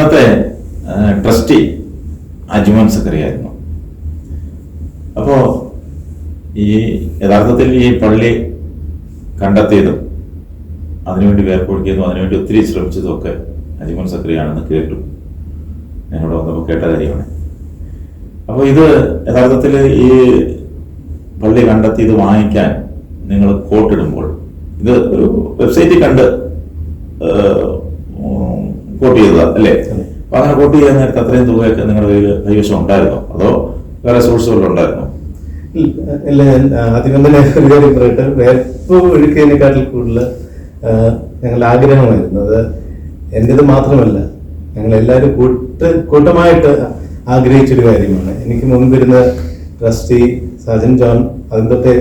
അന്നത്തെ ട്രസ്റ്റി അജ്മൻ സക്കറിയായിരുന്നു. അപ്പോ ഈ യഥാർത്ഥത്തിൽ ഈ പള്ളി കണ്ടെത്തിയതും അതിനുവേണ്ടി വേർപ്പൊഴിക്കുന്നതും അതിനുവേണ്ടി ഒത്തിരി ശ്രമിച്ചതും ഒക്കെ അജിമൻ സക്രിയാണെന്ന് കേട്ടു. ഞങ്ങളുടെ വന്നപ്പോൾ കേട്ട കാര്യമാണ്. അപ്പോൾ ഇത് യഥാർത്ഥത്തിൽ ഈ പള്ളി കണ്ടെത്തി ഇത് വാങ്ങിക്കാൻ നിങ്ങൾ കോട്ടിടുമ്പോൾ ഇത് ഒരു വെബ്സൈറ്റിൽ കണ്ട് കോട്ട് ചെയ്തതാണ് അല്ലേ? അപ്പൊ അങ്ങനെ കോട്ട് ചെയ്യാൻ നേരത്തെ അത്രയും തുകയൊക്കെ നിങ്ങളുടെ കയ്യിൽ കൈവശം ഉണ്ടായിരുന്നോ? അതോ വേറെ സോഴ്സുകളിൽ ഉണ്ടായിരുന്നോ? ഇല്ല അധികം തന്നെ ഒരു കാര്യം പറയട്ടെ. വേപ്പ് ഒഴുക്കിയതിനെക്കാട്ടിൽ കൂടുതൽ ഞങ്ങളുടെ ആഗ്രഹമായിരുന്നു. അത് എന്റെത് മാത്രമല്ല ഞങ്ങൾ എല്ലാവരും കൂട്ട് കൂട്ടമായിട്ട് ആഗ്രഹിച്ചൊരു കാര്യമാണ്. എനിക്ക് മുൻപിരുന്ന ട്രസ്റ്റി സജൻ ജോൺ അതിന്റെ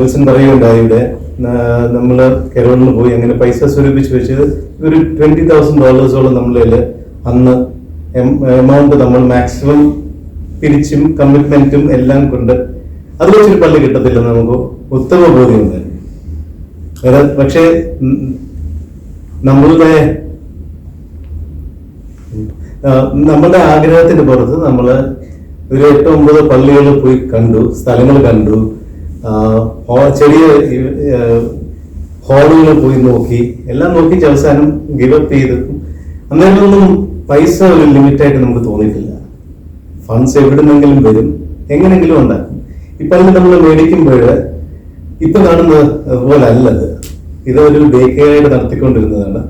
വിൽസൺ പറയുകയുണ്ടായി ഇവിടെ നമ്മൾ കേരളത്തിൽ പോയി അങ്ങനെ പൈസ സ്വരൂപിച്ച് വെച്ച് ഒരു ട്വന്റി തൗസൻഡ് ഡോളേഴ്സോളം നമ്മളിൽ അന്ന് എമൗണ്ട് നമ്മൾ മാക്സിമം പിരിച്ചും കമ്മിറ്റ്മെന്റും എല്ലാം കൊണ്ട് അത് വെച്ചൊരു പള്ളി കിട്ടത്തില്ലെന്ന് നമുക്ക് ഉത്തമ ബോധ്യമുണ്ടായിരുന്നു തന്നെ പക്ഷേ നമ്മളുടെ നമ്മുടെ ആഗ്രഹത്തിന്റെ പുറത്ത് നമ്മൾ ഒരു എട്ട് ഒമ്പത് പള്ളികൾ പോയി കണ്ടു സ്ഥലങ്ങൾ കണ്ടു ചെറിയ ഹാളുകൾ പോയി നോക്കി. എല്ലാം നോക്കി അവസാനം ഗിവ് അപ്പ് ചെയ്ത്. അന്നേരമൊന്നും പൈസ ഒരു ലിമിറ്റായിട്ട് നമുക്ക് തോന്നിയിട്ടില്ല. ഫണ്ട്സ് എവിടുന്നെങ്കിലും വരും. എങ്ങനെങ്കിലും ഉണ്ടാക്കും. ഇപ്പൊ നമ്മൾ മേടിക്കുമ്പോൾ ഇപ്പൊ കാണുന്ന പോലെ അല്ലത്. ഇത് ഒരു ബേക്കറിയായിട്ട് നടത്തിക്കൊണ്ടിരുന്നതാണ്.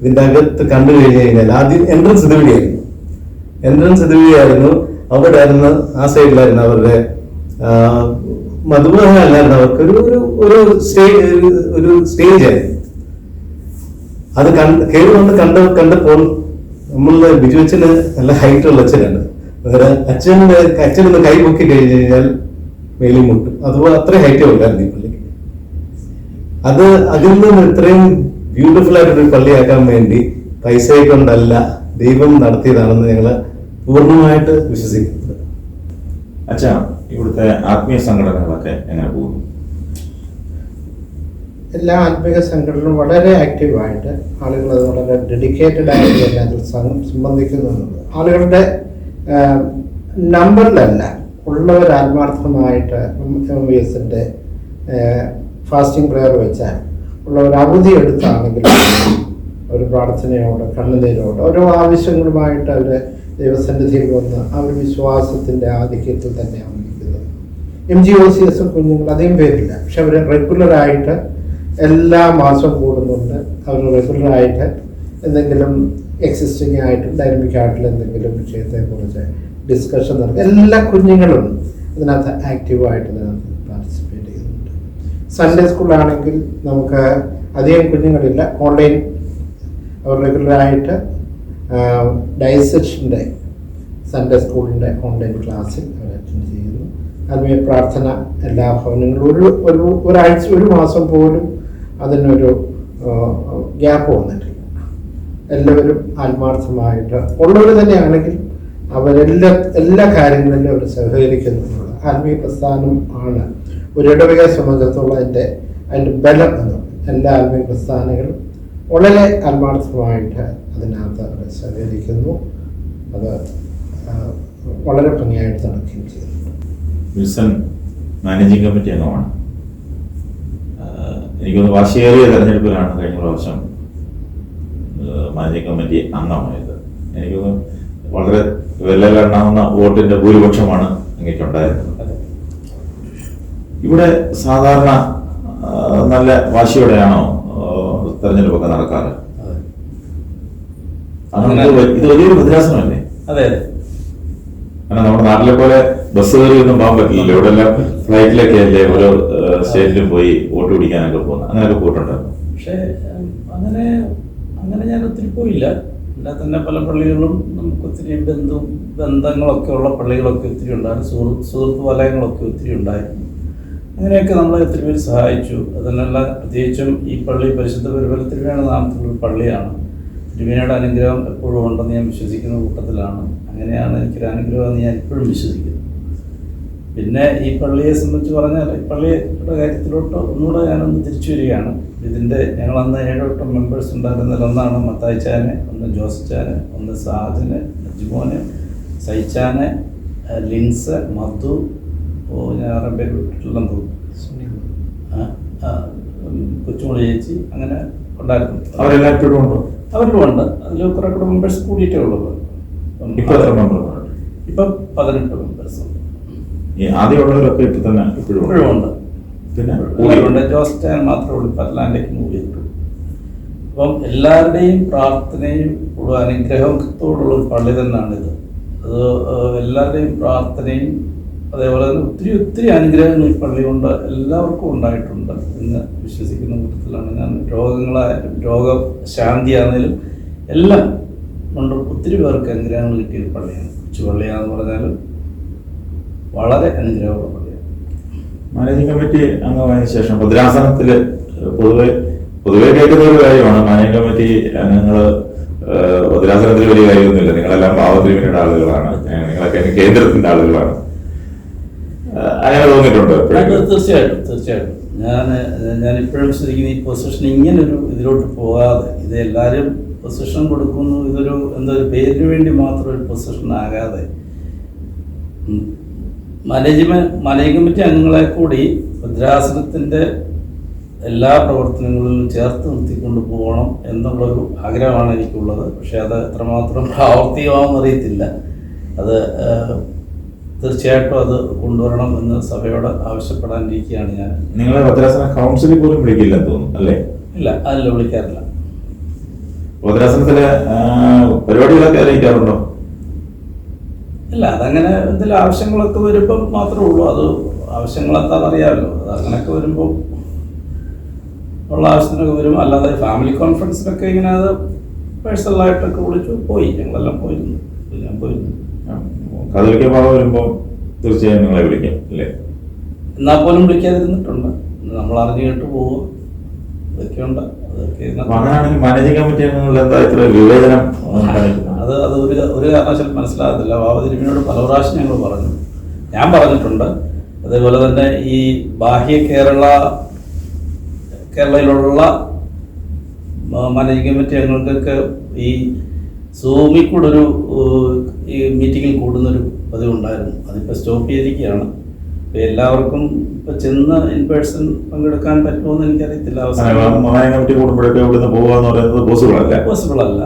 ഇതിന്റെ അകത്ത് കണ്ടു കഴിഞ്ഞു കഴിഞ്ഞാൽ ആദ്യം എൻട്രൻസ് ഇതുവഴിയായിരുന്നു എൻട്രൻസ് ഇതുവഴിയായിരുന്നു അവിടെ ആയിരുന്നു ആ സൈഡിലായിരുന്നു അവരുടെ ആ, മധുബാഹ അല്ലായിരുന്നു അവർക്ക് ഒരു ഒരു ഒരു സ്റ്റേജ് ആയിരുന്നു. അത് കണ്ട് കയറി വന്ന് കണ്ട കണ്ടപ്പോൾ നമ്മളുടെ ബിജു അച്ഛന് നല്ല ഹൈറ്റുള്ള അച്ഛനാണ്. വേറെ അച്ഛന്റെ അച്ഛനൊന്ന് കൈ പൊക്കി കഴിഞ്ഞ് കഴിഞ്ഞാൽ മേലും മുട്ടും. അതുപോലെ അത്ര ഹൈറ്റേ ഉണ്ടായിരുന്നു ഈ പള്ളിക്ക്. അത് അതിൽ നിന്ന് ഇത്രയും ബ്യൂട്ടിഫുൾ ആയിട്ടൊരു പള്ളിയാക്കാൻ വേണ്ടി പൈസയെ കൊണ്ടല്ല ദൈവം നടത്തിയതാണെന്ന് ഞങ്ങൾ പൂർണമായിട്ട് വിശ്വസിക്കുന്നത് അച്ഛാ ഇവിടുത്തെ ആത്മീയ സംഘടനകളൊക്കെ എങ്ങനെ പോകുന്നു? എല്ലാ ആത്മീയ സംഘടനകളും വളരെ ആക്റ്റീവായിട്ട് ആളുകൾ അത് വളരെ ഡെഡിക്കേറ്റഡ് ആയിട്ട് തന്നെ അതിൽ സംബന്ധിക്കുന്നുണ്ട്. ആളുകളുടെ നമ്പറിലല്ല ഉള്ളവർ ആത്മാർത്ഥമായിട്ട് എം വി എസിന്റെ ഫാസ്റ്റിംഗ് പ്രെയർ വെച്ചാൽ ഉള്ളവർ അവധി എടുത്താണെങ്കിൽ ഒരു പ്രാർത്ഥനയോടെ കണ്ണുനീരോടെ ഓരോ ആവശ്യങ്ങളുമായിട്ട് അവർ ദൈവസന്നിധിയിൽ വന്ന് അവർ വിശ്വാസത്തിന്റെ ആധിക്യത്തിൽ തന്നെയാണ്. M G O C S കുഞ്ഞുങ്ങൾ അധികം പേരില്ല. പക്ഷെ അവർ റെഗുലറായിട്ട് എല്ലാ മാസവും കൂടുന്നുണ്ട്. അവർ റെഗുലറായിട്ട് എന്തെങ്കിലും എക്സിസ്റ്റിംഗ് ആയിട്ട് ഡൈനമിക് ആയിട്ടുള്ള എന്തെങ്കിലും വിഷയത്തെക്കുറിച്ച് ഡിസ്കഷൻ നടത്തും. എല്ലാ കുഞ്ഞുങ്ങളും ഇതിനകത്ത് ആക്റ്റീവായിട്ട് ഇതിനകത്ത് പാർട്ടിസിപ്പേറ്റ് ചെയ്യുന്നുണ്ട്. സൺഡേ സ്കൂളാണെങ്കിൽ നമുക്ക് അധികം കുഞ്ഞുങ്ങളില്ല. ഓൺലൈൻ അവർ റെഗുലറായിട്ട് ഡയസെഷന്റെ സൺഡേ സ്കൂളിന്റെ ഓൺലൈൻ ക്ലാസ്സിൽ ആത്മീയ പ്രാർത്ഥന എല്ലാ ഭവനങ്ങളും ഒരു ഒരു ഒരാഴ്ച ഒരു മാസം പോലും അതിനൊരു ഗ്യാപ്പ് വന്നിട്ടില്ല. എല്ലാവരും ആത്മാർത്ഥമായിട്ട് ഉള്ളവർ തന്നെയാണെങ്കിൽ അവരെല്ലാ എല്ലാ കാര്യങ്ങളിലും അവർ സഹകരിക്കുന്നുണ്ട് ആത്മീയ പ്രസ്ഥാനം ആണ്. ഒരു ഇടവകയെ സംബന്ധിച്ചിടത്തോളം അതിന്റെ അതിന്റെ ബലം എന്ന് എല്ലാ ആത്മീയ പ്രസ്ഥാനങ്ങളും വളരെ ആത്മാർത്ഥമായിട്ട് അതിനകത്ത് അവർ സഹകരിക്കുന്നു. അത് വളരെ ഭംഗിയായിട്ട് നടക്കുകയും ചെയ്യുന്നുണ്ട് വിൽസൺ മാനേജിംഗ് കമ്മിറ്റി അംഗമാണ്. എനിക്കൊന്ന് വാശിയേറിയ തെരഞ്ഞെടുപ്പിലാണ് കഴിഞ്ഞ പ്രാവശ്യം മാനേജിങ് മാനേജിംഗ് കമ്മിറ്റി അംഗമായത്. എനിക്കൊന്ന് വളരെ വിലലെണ്ണാവുന്ന വോട്ടിന്റെ ഭൂരിപക്ഷമാണ് അങ്ങേക്കുണ്ടായിരുന്നത് ഇവിടെ സാധാരണ നല്ല വാശിയോടെയാണോ തെരഞ്ഞെടുപ്പൊക്കെ നടക്കാറ്? ഇത് വലിയൊരു ഭദ്രാസനമല്ലേ അതെ അതെ. കാരണം നമ്മുടെ നാട്ടിലെ പോലെ ബസ് കയറി ഒന്നും പോകാൻ പറ്റില്ലല്ലോ ഇവിടെ എല്ലാം ഫ്ലൈറ്റിലൊക്കെ അല്ലേ ഓരോ സ്റ്റേറ്റിലും പോയി വോട്ട് പിടിക്കാനൊക്കെ പോകുന്നത്. അങ്ങനെയൊക്കെ പോയിട്ടുണ്ടായിരുന്നു. പക്ഷേ അങ്ങനെ അങ്ങനെ ഞാൻ ഒത്തിരി പോയില്ല. ഇവിടെ തന്നെ പല പള്ളികളും നമുക്ക് ഒത്തിരി ബന്ധു ബന്ധങ്ങളൊക്കെ ഉള്ള പള്ളികളൊക്കെ ഒത്തിരി ഉണ്ടായിരുന്നു സുഹൃത്ത് സുഹൃത്ത് വലയങ്ങളൊക്കെ ഒത്തിരി ഉണ്ടായിരുന്നു അങ്ങനെയൊക്കെ നമ്മളെ ഒത്തിരി പേര് സഹായിച്ചു. അതിനെല്ലാം പ്രത്യേകിച്ചും ഈ പള്ളി പരിശുദ്ധ പരിപാല തിരുവേണ നാമത്തിലുള്ള പള്ളിയാണ്. തിരുവേനയുടെ അനുഗ്രഹം എപ്പോഴും ഉണ്ടെന്ന് ഞാൻ വിശ്വസിക്കുന്ന കൂട്ടത്തിലാണ്. അങ്ങനെയാണ് എനിക്കൊരു അനുഗ്രഹം എന്ന് ഞാൻ എപ്പോഴും വിശ്വസിക്കുന്നു. പിന്നെ ഈ പള്ളിയെ സംബന്ധിച്ച് പറഞ്ഞാൽ ഈ പള്ളിയുടെ കാര്യത്തിലോട്ട് ഒന്നുകൂടെ ഞാനൊന്ന് തിരിച്ചു വരികയാണ്. ഇതിന്റെ ഞങ്ങൾ അന്ന് ഏഴോട്ടം മെമ്പേഴ്സ് ഉണ്ടായിരുന്നതിൽ ഒന്നാണ് മത്തായിച്ചാന് ഒന്ന് ജോസിച്ചാന് ഒന്ന് സാജന് അജ്മോന് സൈച്ചാന് ലിൻസ് മധു ഓ ഞാൻ ആറാം പേര് വിട്ടിട്ടില്ലെന്ന് തോന്നുന്നു കൊച്ചുമോളി ചേച്ചി അങ്ങനെ ഉണ്ടായിരുന്നു. അവരെല്ലാം ഇപ്പോഴും ഉണ്ടോ? അവരിലും ഉണ്ട്. അതിൽ കുറെ കൂടെ മെമ്പേഴ്സ് കൂടിയിട്ടേ ഉള്ളൂ. ഇപ്പം. പതിനെട്ട് ഉണ്ട് ഈ ആദ്യമുള്ളവരൊക്കെ ഇപ്പൊ തന്നെ ഇപ്പോഴും ഉണ്ട്. പിന്നെ കൂടിയുണ്ട് ജോസ് മാത്രമേ ഉള്ളൂ അറ്റ്ലാന്റിക് മൂവ് ചെയ്തിട്ടുള്ളൂ അപ്പം എല്ലാവരുടെയും പ്രാർത്ഥനയും ഉള്ള അനുഗ്രഹത്തോടുള്ള പള്ളി തന്നെയാണിത് അത് എല്ലാവരുടെയും പ്രാർത്ഥനയും അതേപോലെ തന്നെ ഒത്തിരി ഒത്തിരി അനുഗ്രഹങ്ങൾ ഈ പള്ളി കൊണ്ട് എല്ലാവർക്കും ഉണ്ടായിട്ടുണ്ട് എന്ന് വിശ്വസിക്കുന്ന കൂട്ടത്തിലാണ് ഞാൻ. രോഗങ്ങളായാലും രോഗശാന്തിയാണെങ്കിലും എല്ലാം കൊണ്ട് ഒത്തിരി പേർക്ക് അനുഗ്രഹങ്ങൾ കിട്ടിയ പള്ളിയാണ്. കൊച്ചു പള്ളിയാണെന്ന് പറഞ്ഞാലും വളരെ അനുഗ്രഹമുള്ള മാനേജിംഗ് കമ്മിറ്റി അംഗമായതിനു ശേഷം ഭദ്രാസനത്തിൽ പൊതുവെ പൊതുവെ കേൾക്കുന്ന ഒരു കാര്യമാണ് മാനേജിംഗ് കമ്മിറ്റി അംഗങ്ങൾ ഏഹ്, ഭദ്രാസനത്തിൽ വലിയ കാര്യമൊന്നുമില്ല. നിങ്ങളെല്ലാം പാവത്തിരിവിന്റെ ആളുകളാണ്. നിങ്ങളൊക്കെ കേന്ദ്രത്തിന്റെ ആളുകളാണ്. അങ്ങനെ തോന്നിയിട്ടുണ്ടോ തീർച്ചയായിട്ടും തീർച്ചയായിട്ടും. ഞാൻ ഞാൻ ഇപ്പോഴും ശരിക്കും ഈ പൊസിഷൻ ഇങ്ങനൊരു ഇതിലോട്ട് പോകാതെ ഇത് എല്ലാവരും പൊസിഷൻ കൊടുക്കുന്നു. ഇതൊരു എന്താ പേരിന് വേണ്ടി മാത്രം ഒരു പൊസിഷൻ ആകാതെ മാനേജ്മെന്റ് മാനേജ് കമ്മിറ്റി അംഗങ്ങളെ കൂടി ഭദ്രാസനത്തിന്റെ എല്ലാ പ്രവർത്തനങ്ങളിലും ചേർത്ത് നിർത്തിക്കൊണ്ട് പോകണം എന്നുള്ളൊരു ആഗ്രഹമാണ് എനിക്കുള്ളത്. പക്ഷേ അത് എത്രമാത്രം പ്രാവർത്തികമാണെന്ന് അറിയത്തില്ല. അത് തീർച്ചയായിട്ടും അത് കൊണ്ടുവരണം എന്ന് സഭയോട് ആവശ്യപ്പെടാനിരിക്കുകയാണ് ഞാൻ. നിങ്ങളെ ഭദ്രാസന കൗൺസിലിൽ പോലും വിളിക്കില്ലെന്ന് തോന്നുന്നു അല്ലേ? ഇല്ല അതിൽ വിളിക്കാറില്ല. ഭദ്രാസനത്തിലെ പരിപാടികളൊക്കെ അറിയിക്കാറുണ്ടോ അതങ്ങനെ ഇതിൽ ആവശ്യങ്ങളൊക്കെ വരുമ്പം മാത്രമേ ഉള്ളൂ. അത് അറിയാമല്ലോ അത് അങ്ങനെയൊക്കെ വരുമ്പോൾ ഉള്ള ആവശ്യത്തിനൊക്കെ വരും. അല്ലാതെ ഫാമിലി കോൺഫറൻസിനൊക്കെ ഇങ്ങനെ അത് പേഴ്സണലായിട്ടൊക്കെ വിളിച്ചു പോയി. ഞങ്ങളെല്ലാം പോയിരുന്നു. ഞാൻ പോയിരുന്നു. കഥലിക്ക ഭാവം വരുമ്പോൾ തീർച്ചയായും നിങ്ങളെ വിളിക്കാം അല്ലേ? എന്നാൽ പോലും വിളിക്കാതിരുന്നിട്ടുണ്ട്. നമ്മൾ അറിഞ്ഞു കേട്ട് പോവുക. ഇതൊക്കെയുണ്ട്. അതൊക്കെ അങ്ങനെയാണെങ്കിൽ മാനേജിംഗ് കമ്മിറ്റി അംഗങ്ങളിൽ എന്താ ഇത്ര വിവേചനം അത് അത് ഒരു ഒരു കാരണവശാലും മനസ്സിലാകത്തില്ല. ബാബതിരുമിനോട് പല പ്രാവശ്യം ഞങ്ങൾ പറഞ്ഞു. ഞാൻ പറഞ്ഞിട്ടുണ്ട്. അതേപോലെ തന്നെ ഈ ബാഹ്യ കേരള കേരളയിലുള്ള മാനേജിംഗ് കമ്മിറ്റി അംഗങ്ങൾക്കൊക്കെ ഈ സൂമിൽ കൂടെ ഒരു ഈ മീറ്റിങ്ങിൽ കൂടുന്നൊരു പതിവുണ്ടായിരുന്നു. അതിപ്പോൾ സ്റ്റോപ്പ് ചെയ്തിരിക്കുകയാണ്. ഇപ്പം എല്ലാവർക്കും ഇപ്പം ചെന്ന് ഇൻ പേഴ്സൺ പങ്കെടുക്കാൻ പറ്റുമോ എന്ന് എനിക്കറിയത്തില്ല അവസാനം മാനേജിംഗ് കമ്മിറ്റി കൂടുമ്പോഴൊക്കെ ഇവിടുന്ന് പോകുക എന്ന് പറയുന്നത് പോസിബിൾ അല്ല പോസിബിൾ അല്ല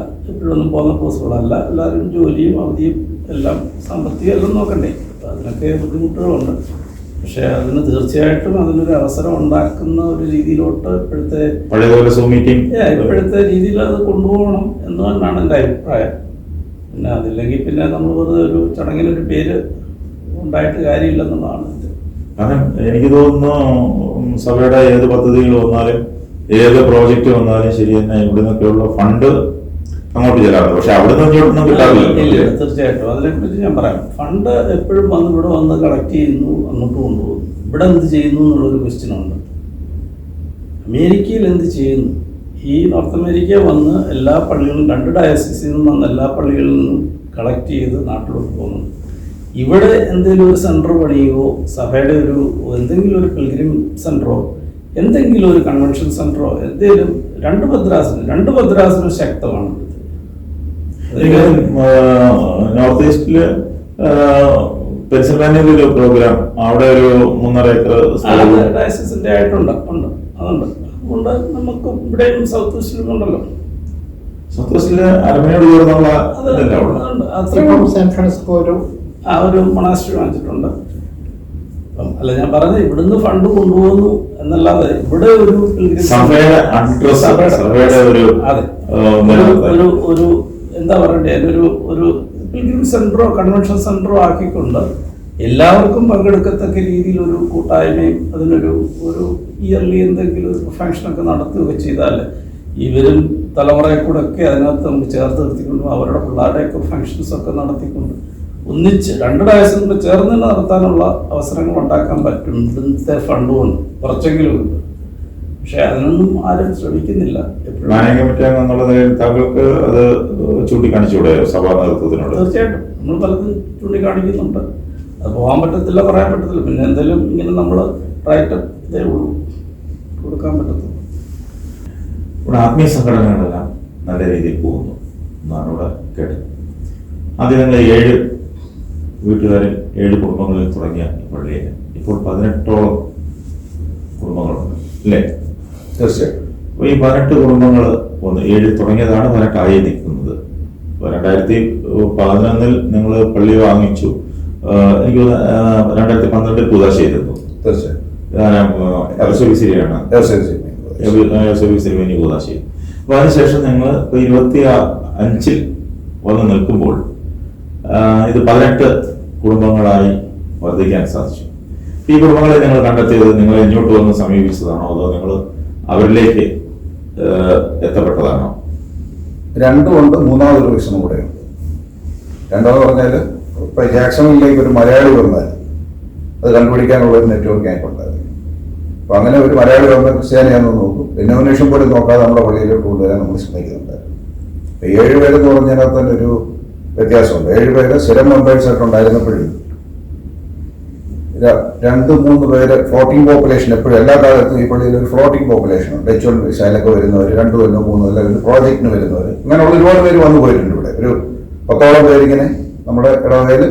എപ്പോഴൊന്നും പോകുന്ന പോസിബിൾ അല്ല. എല്ലാവരും ജോലിയും അവധിയും എല്ലാം സാമ്പത്തികം എല്ലാം നോക്കണ്ടേ അതിനൊക്കെ ബുദ്ധിമുട്ടുകളുണ്ട്. പക്ഷേ അതിന് തീർച്ചയായിട്ടും അതിനൊരു അവസരം ഉണ്ടാക്കുന്ന ഒരു രീതിയിലോട്ട് ഇപ്പോഴത്തെ ഇപ്പോഴത്തെ രീതിയിൽ അത് കൊണ്ടുപോകണം എന്ന് തന്നെയാണ് എന്റെ അഭിപ്രായം. പിന്നെ അതില്ലെങ്കിൽ പിന്നെ നമ്മൾ വെറുതെ ഒരു ചടങ്ങിനൊരു പേര് ഉണ്ടായിട്ട് കാര്യമില്ലെന്നുള്ളതാണ് എനിക്ക് തോന്നുന്നു സഭയുടെ ഏത് പദ്ധതികൾ വന്നാലും ഏത് പ്രോജക്റ്റ് വന്നാലും ശരി തന്നെ ഇവിടെ നിന്നൊക്കെയുള്ള ഫണ്ട് അങ്ങോട്ട് ചെല്ലാറുണ്ട്. പക്ഷെ അവിടെ നിന്ന് ഇങ്ങോട്ടൊന്നും കിട്ടാറില്ല. തീർച്ചയായിട്ടും. അതിനെക്കുറിച്ച് ഞാൻ പറയാം. ഫണ്ട് എപ്പോഴും വന്ന് ഇവിടെ വന്ന് കളക്ട് ചെയ്യുന്നു അങ്ങോട്ട് കൊണ്ടുപോകുന്നു ഇവിടെ എന്ത് ചെയ്യുന്നു എന്നുള്ളൊരു ക്വസ്റ്റ്യൻ ഉണ്ട്. അമേരിക്കയിൽ എന്ത് ചെയ്യുന്നു? ഈ നോർത്ത് അമേരിക്ക വന്ന് എല്ലാ പള്ളികളും രണ്ട് ഡയസിസിൽ നിന്നും വന്ന് എല്ലാ പള്ളികളിൽ നിന്നും കളക്ട് ചെയ്ത് നാട്ടിലോട്ട് പോകുന്നു. ഇവിടെ എന്തെങ്കിലും ഒരു സെന്റർ പണിയുകയോ സഭയുടെ ഒരു എന്തെങ്കിലും ഒരു പിൽഗ്രിം സെന്ററോ എന്തെങ്കിലും ഒരു കൺവെൻഷൻ സെന്ററോ എന്തെങ്കിലും രണ്ട് ഭദ്രാസനം രണ്ട് ഭദ്രാസനം ശക്തമാണ്. എനിക്കത് നോർത്ത് ഈസ്റ്റിൽ പെൻസിൽവാനിയയിൽ ഒരു പ്രോഗ്രാം അവിടെ ഒരു മൂന്നര ഏക്കർ ലൈസൻസിന്റെ ആയിട്ടുണ്ട്. ഉണ്ട്. അതുണ്ട്. ഉണ്ട് നമുക്ക് ഇവിടെയും സൗത്ത് ഈസ്റ്റിലും ഉണ്ടല്ലോ. സൗത്ത് ഈസ്റ്റിൽ അരമനയോട് ചേർന്നുള്ള സാൻ ഫ്രാൻസിസ്കോ ഒരു ആ ഒരു മൊണാസ്ട്രി വാങ്ങിച്ചിട്ടുണ്ട്. അല്ല ഞാൻ പറഞ്ഞത് ഇവിടുന്ന് ഫണ്ട് കൊണ്ടുപോകുന്നു എന്നല്ലാതെ ഇവിടെ ഒരു സഭയുടെ അഡ്രസ് സഭയുടെ- ഒരു അതെ. ഒരു ഒരു എന്താ പറയണ്ടേ ഒരു ഒരു പിൽഗ്രിം സെന്ററോ കൺവെൻഷൻ സെന്ററോ ആക്കിക്കൊണ്ട് എല്ലാവർക്കും പങ്കെടുക്കത്തക്ക രീതിയിൽ ഒരു കൂട്ടായ്മയും അതിനൊരു ഒരു ഇയർലി എന്തെങ്കിലും ഒരു ഫംഗ്ഷനൊക്കെ നടത്തുകയൊക്കെ ചെയ്താൽ ഇവരും വരും തലമുറയെ കൂടെ ഒക്കെ അതിനകത്ത് നമുക്ക് ചേർത്ത് നിർത്തിക്കൊണ്ടും അവരുടെ പിള്ളേരുടെയൊക്കെ ഫങ്ഷൻസ് ഒക്കെ നടത്തിക്കൊണ്ട് ഒന്നിച്ച് രണ്ട് ഡയസും കൂടെ ചേർന്ന് നടത്താനുള്ള അവസരങ്ങൾ ഉണ്ടാക്കാൻ പറ്റും. ഇന്നത്തെ ഫണ്ടുകൊണ്ട് കുറച്ചെങ്കിലും ഉണ്ട്. പക്ഷെ അതിനൊന്നും ആരും ശ്രമിക്കുന്നില്ല. കമ്മിറ്റി എന്നുള്ള നിലയിൽ താങ്കൾക്ക് അത് ചൂണ്ടിക്കാണിച്ചുകൂടെ സഭാ നേതൃത്വത്തിനോട്? തീർച്ചയായിട്ടും. നമ്മൾ പലതും ചൂണ്ടിക്കാണിക്കുന്നുണ്ട്. അത് പോകാൻ പറ്റത്തില്ല പറയാൻ പറ്റത്തില്ല. പിന്നെ എന്തെങ്കിലും ഇങ്ങനെ നമ്മൾ റൈറ്റ് ഇതേ ഉള്ളൂ. കൊടുക്കാൻ പറ്റത്തുള്ളൂ ഇവിടെ ആത്മീയ സംഘടനകളെല്ലാം നല്ല രീതിയിൽ പോകുന്നു. എന്നാണ് ഇവിടെ കേട്ടത്. ആദ്യം നിങ്ങൾ ഏഴ് വീട്ടുകാരിൽ ഏഴ് കുടുംബങ്ങളിൽ തുടങ്ങിയ പള്ളിയിൽ. ഇപ്പോൾ പതിനെട്ടോളം കുടുംബങ്ങളുണ്ട്. അല്ലേ? തീർച്ചയായും. അപ്പോൾ ഈ പതിനെട്ട് കുടുംബങ്ങൾ ഒന്ന് ഏഴ് തുടങ്ങിയതാണ് പതിനെട്ടായി നിൽക്കുന്നത്. രണ്ടായിരത്തി പതിനൊന്നിൽ നിങ്ങൾ പള്ളി വാങ്ങിച്ചു. എനിക്ക് രണ്ടായിരത്തി പന്ത്രണ്ടിൽ പുതാശ്ശേരിയിരുന്നു തീർച്ചയായും. അപ്പൊ അതിനുശേഷം നിങ്ങൾ ഇപ്പൊ ഇരുപത്തി അഞ്ചിൽ വന്ന് നിൽക്കുമ്പോൾ ഇത് പതിനെട്ട് കുടുംബങ്ങളായി വർദ്ധിക്കാൻ സാധിച്ചു. ഈ കുടുംബങ്ങളെ നിങ്ങൾ കണ്ടെത്തിയത് നിങ്ങൾ ഇങ്ങോട്ട് വന്ന് സമീപിച്ചതാണോ? അതോ നിങ്ങൾ അവരിലേക്ക് എത്തപ്പെട്ടതാണോ. രണ്ടും ഉണ്ട് മൂന്നാമതൊരു പ്രശ്നം കൂടെയാണ് രണ്ടാമത് പറഞ്ഞാൽ ഇപ്പം ജാക്സണിലേക്ക് ഒരു മലയാളി വന്നാൽ അത് കണ്ടുപിടിക്കാനുള്ള ഒരു നെറ്റ്വർക്ക് ഞങ്ങൾക്കുണ്ടായിരുന്നു അപ്പം അങ്ങനെ ഒരു മലയാളി വന്ന ക്രിസ്ത്യാനിയാണെന്ന് നോക്കും. ഡെനോമിനേഷൻ പോലും നോക്കാതെ നമ്മുടെ പള്ളിയിലേക്ക് കൊണ്ടുവരാൻ നമ്മൾ ശ്രമിക്കുന്നുണ്ടായിരുന്നു. അപ്പൊ ഏഴ് പേരെന്ന് പറഞ്ഞതിനകത്ത് തന്നെ ഒരു വ്യത്യാസമുണ്ട്. ഏഴ് പേര് സ്ഥിരം മെമ്പേഴ്സ് ആയിട്ട് ഉണ്ടായിരുന്നപ്പോഴും രണ്ട് മൂന്ന് പേര് ഫ്ലോട്ടിംഗ് പോപ്പുലേഷൻ എപ്പോഴും എല്ലാ കാലത്തും ഈ പള്ളിയിൽ ഒരു ഫ്ലോട്ടിംഗ് പോപ്പുലേഷൻ ഉണ്ട്. എച്ച് വൺ വിസയിലൊക്കെ വരുന്നവർ രണ്ട് കൊല്ലോ മൂന്ന് ഒരു പ്രോജക്റ്റിന് വരുന്നവർ അങ്ങനെയുള്ള ഒരുപാട് പേര് വന്നു പോയിട്ടുണ്ട് ഇവിടെ. ഒരു പത്തോളം പേരിങ്ങനെ നമ്മുടെ ഇടവകയിൽ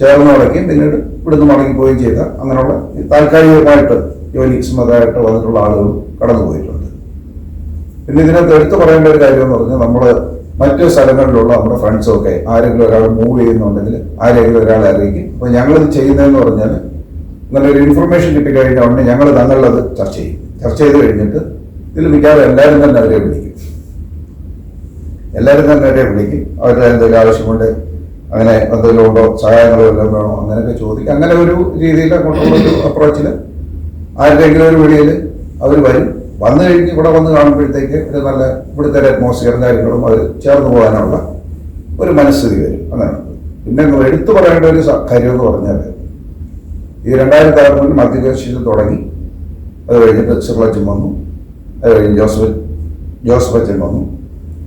ചേർന്ന് മടക്കുകയും പിന്നീട് ഇവിടുന്ന് മടങ്ങിപ്പോവുകയും ചെയ്ത അങ്ങനെയുള്ള താൽക്കാലികമായിട്ട് ജോലി സംബന്ധമായിട്ട് വന്നിട്ടുള്ള ആളുകൾ കടന്നു പോയിട്ടുണ്ട്. പിന്നെ ഇതിനകത്ത് എടുത്തു പറയേണ്ട ഒരു കാര്യം എന്ന് പറഞ്ഞാൽ നമ്മൾ മറ്റു സ്ഥലങ്ങളിലുള്ള നമ്മുടെ ഫ്രണ്ട്സൊക്കെ ആരെങ്കിലും ഒരാൾ മൂവ് ചെയ്യുന്നുണ്ടെങ്കിൽ ആരെങ്കിലും ഒരാളെ അറിയിക്കും. അപ്പോൾ ഞങ്ങളിത് ചെയ്യുന്നതെന്ന് പറഞ്ഞാൽ ഒരു ഇൻഫർമേഷൻ കിട്ടിക്കഴിഞ്ഞാൽ ഉടനെ ഞങ്ങൾ തന്നുള്ളത് ചർച്ച ചെയ്യും. ചർച്ച ചെയ്ത് കഴിഞ്ഞിട്ട് ഇതിൽ മിക്കവാറും എല്ലാവരും തന്നെ അവരെ വിളിക്കും. എല്ലാവരും തന്നെ അവരെ വിളിക്കും. അവരുടെ എന്തെങ്കിലും ആവശ്യമുണ്ട് അങ്ങനെ എന്തെങ്കിലും ഉണ്ടോ സഹായങ്ങളോ എല്ലാം വേണോ അങ്ങനെയൊക്കെ ചോദിക്കും. അങ്ങനെ ഒരു രീതിയിൽ അങ്ങോട്ടുള്ള ഒരു അപ്രോച്ചിൽ ആരുടെയെങ്കിലും ഒരു വഴിയിൽ അവർ വരും. വന്നു കഴിഞ്ഞ് ഇവിടെ വന്ന് കാണുമ്പോഴത്തേക്ക് ഒരു നല്ല ഇവിടുത്തെ അറ്റ്മോസ്ഫിയറും കാര്യങ്ങളും അവർ ചേർന്ന് പോകാനുള്ള ഒരു മനസ്ഥിതി വരും. അങ്ങനെ പിന്നെ എടുത്തു പറയേണ്ട ഒരു കാര്യം എന്ന് പറഞ്ഞാൽ ഈ രണ്ടായിരത്തി ആറ് മുതൽ മധ്യപ്രദേശിൽ തുടങ്ങി. അത് കഴിഞ്ഞിട്ട് സിർലച്ചൻ വന്നു. അത് കഴിഞ്ഞ് ജോസഫ് ജോസഫ് അച്ഛൻ വന്നു.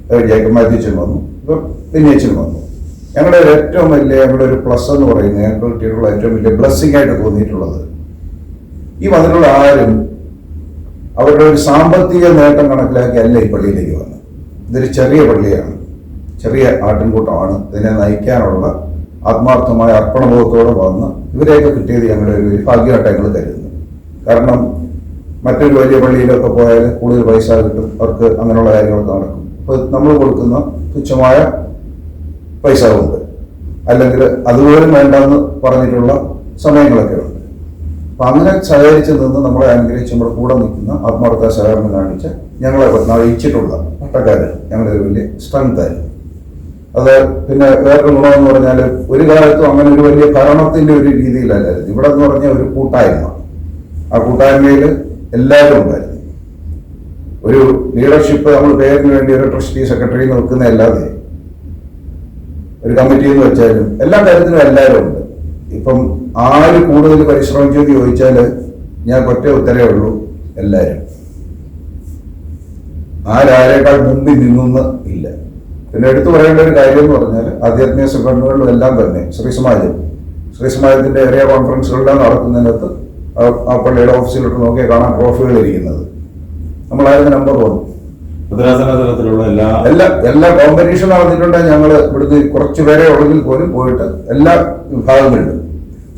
അത് കഴിഞ്ഞ് ജേക്കബ് മാത്യുച്ചൻ വന്നു. ഇപ്പം വിനയച്ചൻ വന്നു. ഞങ്ങളുടെ ഒരു ഏറ്റവും വലിയ ഞങ്ങളുടെ ഒരു പ്ലസ് എന്ന് പറയുന്നത് ഞങ്ങൾക്ക് കിട്ടിയിട്ടുള്ള ഏറ്റവും വലിയ ബ്ലെസ്സിങ് ആയിട്ട് തോന്നിയിട്ടുള്ളത് ഈ വന്നിട്ടുള്ള ആരും അവരുടെ ഒരു സാമ്പത്തിക നേട്ടം കണക്കിലാക്കി അല്ല ഈ പള്ളിയിലേക്ക് വന്നത്. ഇതൊരു ചെറിയ പള്ളിയാണ്. ചെറിയ ആട്ടിൻകൂട്ടമാണ്. ഇതിനെ നയിക്കാനുള്ള ആത്മാർത്ഥമായ അർപ്പണബോധത്തോടെ വന്ന് ഇവരെയൊക്കെ കിട്ടിയത് ഞങ്ങളുടെ ഒരു ഭാഗ്യമായിട്ട് ഞങ്ങൾ കരുതുന്നു. കാരണം മറ്റൊരു വലിയ പള്ളിയിലൊക്കെ പോയാൽ കൂടുതൽ പൈസ കിട്ടും. അവർക്ക് അങ്ങനെയുള്ള കാര്യങ്ങളൊക്കെ നടക്കും. അപ്പോൾ നമ്മൾ കൊടുക്കുന്ന തുച്ഛമായ പൈസ കൊണ്ട് അല്ലെങ്കിൽ അതുപോലും വേണ്ടെന്ന് പറഞ്ഞിട്ടുള്ള സമയങ്ങളൊക്കെ ഉണ്ട്. അപ്പൊ അങ്ങനെ സഹകരിച്ച് നിന്ന് നമ്മളെ അനുഗ്രഹിച്ച് നമ്മുടെ കൂടെ നിൽക്കുന്ന ആത്മാർത്ഥ സഹകരണം കാണിച്ച് ഞങ്ങളെ നയിച്ചിട്ടുള്ള പട്ടക്കാർ ഞങ്ങളുടെ വലിയ സ്ട്രെങ്ത് ആയിരുന്നു. അത് പിന്നെ വേറൊരു ഗുണമെന്ന് പറഞ്ഞാൽ ഒരു കാലത്തും അങ്ങനെ ഒരു വലിയ ഭരണത്തിന്റെ ഒരു രീതിയിലല്ലായിരുന്നു. ഇവിടെ എന്ന് പറഞ്ഞ ഒരു കൂട്ടായ്മ. ആ കൂട്ടായ്മയിൽ എല്ലാവരും ഉണ്ടായിരുന്നു. ഒരു ലീഡർഷിപ്പ് നമ്മൾ പേരിന് വേണ്ടി ഒരു ട്രസ്റ്റി സെക്രട്ടറി നിൽക്കുന്ന അല്ലാതെ ഒരു കമ്മിറ്റി എന്ന് വെച്ചാലും എല്ലാ കാര്യത്തിലും എല്ലാവരും ഉണ്ട്. ഇപ്പം ആര് കൂടുതൽ പരിശ്രമിച്ചു എന്ന് ചോദിച്ചാൽ ഞാൻ ഒറ്റ ഉത്തരവേ ഉള്ളൂ എല്ലാവരും. ആരാരേക്കാൾ മുമ്പിൽ നിന്നൊന്ന് ഇല്ല. പിന്നെ എടുത്തു പറയേണ്ട ഒരു കാര്യം എന്ന് പറഞ്ഞാൽ ആധ്യാത്മിക സംഘടനകളിലും എല്ലാം തന്നെ ശ്രീ സമാജം ശ്രീ സമാജത്തിന്റെ ഏരിയ കോൺഫറൻസുകളിലാണ് നടക്കുന്നതിനകത്ത് ആ- പള്ളിയുടെ ഓഫീസിലോട്ട് നോക്കിയാൽ കാണാൻ ട്രോഫികൾ ഇരിക്കുന്നത്. നമ്മളായിരുന്നു നമ്പർ വൺ എല്ലാ എല്ലാ എല്ലാ കോമ്പറ്റീഷൻ നടന്നിട്ടുണ്ട്. ഞങ്ങൾ ഇവിടുന്ന് കുറച്ച് പേരെ ഉള്ളെങ്കിൽ പോലും പോയിട്ട് എല്ലാ വിഭാഗങ്ങളിലും.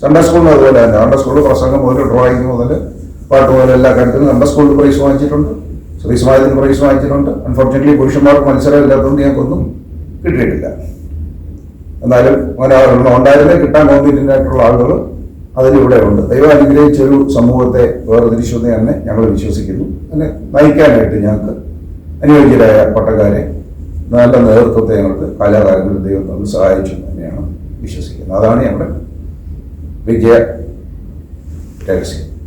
സൺഡേ സ്കൂളിൽ അതുപോലെ തന്നെ. സൺഡേ സ്കൂളിൽ പ്രസംഗം മുതൽ ഡ്രോയിങ് മുതൽ പാട്ട് മുതൽ എല്ലാ കാര്യത്തിലും സൺഡേ സ്കൂളിൽ പ്രൈസ് വാങ്ങിച്ചിട്ടുണ്ട്. സമാജത്തിന് പ്രൈസ് വാങ്ങിച്ചിട്ടുണ്ട് അൺഫോർച്ചുനേറ്റ്ലി പുരുഷന്മാർക്ക് മത്സരം ഇല്ലാത്തതുകൊണ്ട് കിട്ടിയിട്ടില്ല. എന്നാലും അങ്ങനെ ഒരെണ്ണം ഉണ്ടായിരുന്നേ കിട്ടാൻ കോമ്പറ്റന്റ് ആളുകൾ അതിലിവിടെ ഉണ്ട്. ദൈവം അനുഗ്രഹിച്ച ഒരു സമൂഹത്തെ വേർതിരിച്ചുവെന്ന് തന്നെ ഞങ്ങൾ വിശ്വസിക്കുന്നു. അങ്ങനെ നയിക്കാനായിട്ട് ഞങ്ങൾക്ക് അനുയോജ്യരായ പട്ടക്കാരെ നല്ല നേതൃത്വത്തെ ഞങ്ങൾക്ക് കാലാകാലങ്ങളിൽ ദൈവം തന്നെ സഹായിച്ചു തന്നെയാണ് വിശ്വസിക്കുന്നത്. അതാണ് ഞങ്ങളുടെ വിജയ രഹസ്യം.